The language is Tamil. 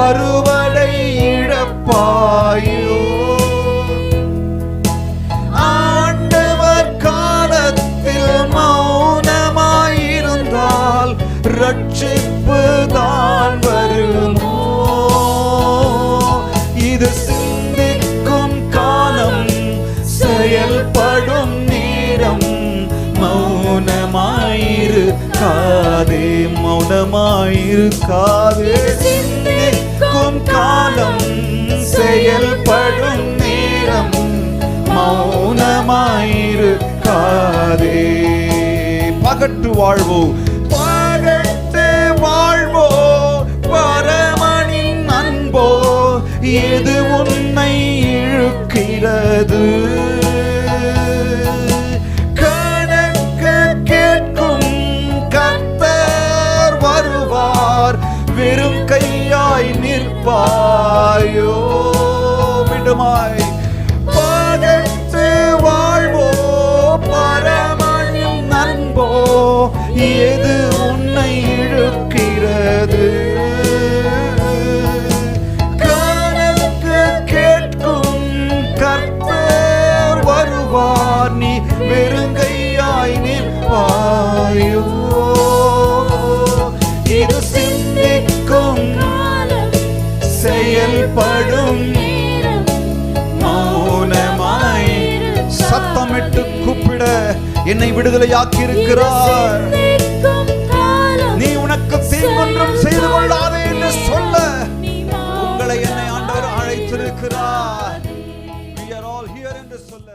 அறுவடை இழப்பாயோ? ஆண்டவர் காலத்தில் மௌனமாயிருந்தால் ரட்சிப்பு தான் வருமோ. இருக்காதே சிந்திக்கும் காலம் செயல்படும் நேரம் மௌனமாயிருக்காதே. பகட்டு வாழ்வோ? பகட்டு வாழ்வோ? பரமனின் அன்போ? எது உன்னை இழுக்கிறது? கையாய் விடுமாய் செயல்படும். மௌனமாய் சத்தமிட்டு கூப்பிட என்னை விடுதலையாக்கி இருக்கிறார் நீ உனக்கு தீங்கொன்றும் செய்து கொள்ளாதே என்று சொல்ல உங்களை என்னை ஆண்டவர் அழைத்திருக்கிறார். என்று சொல்ல.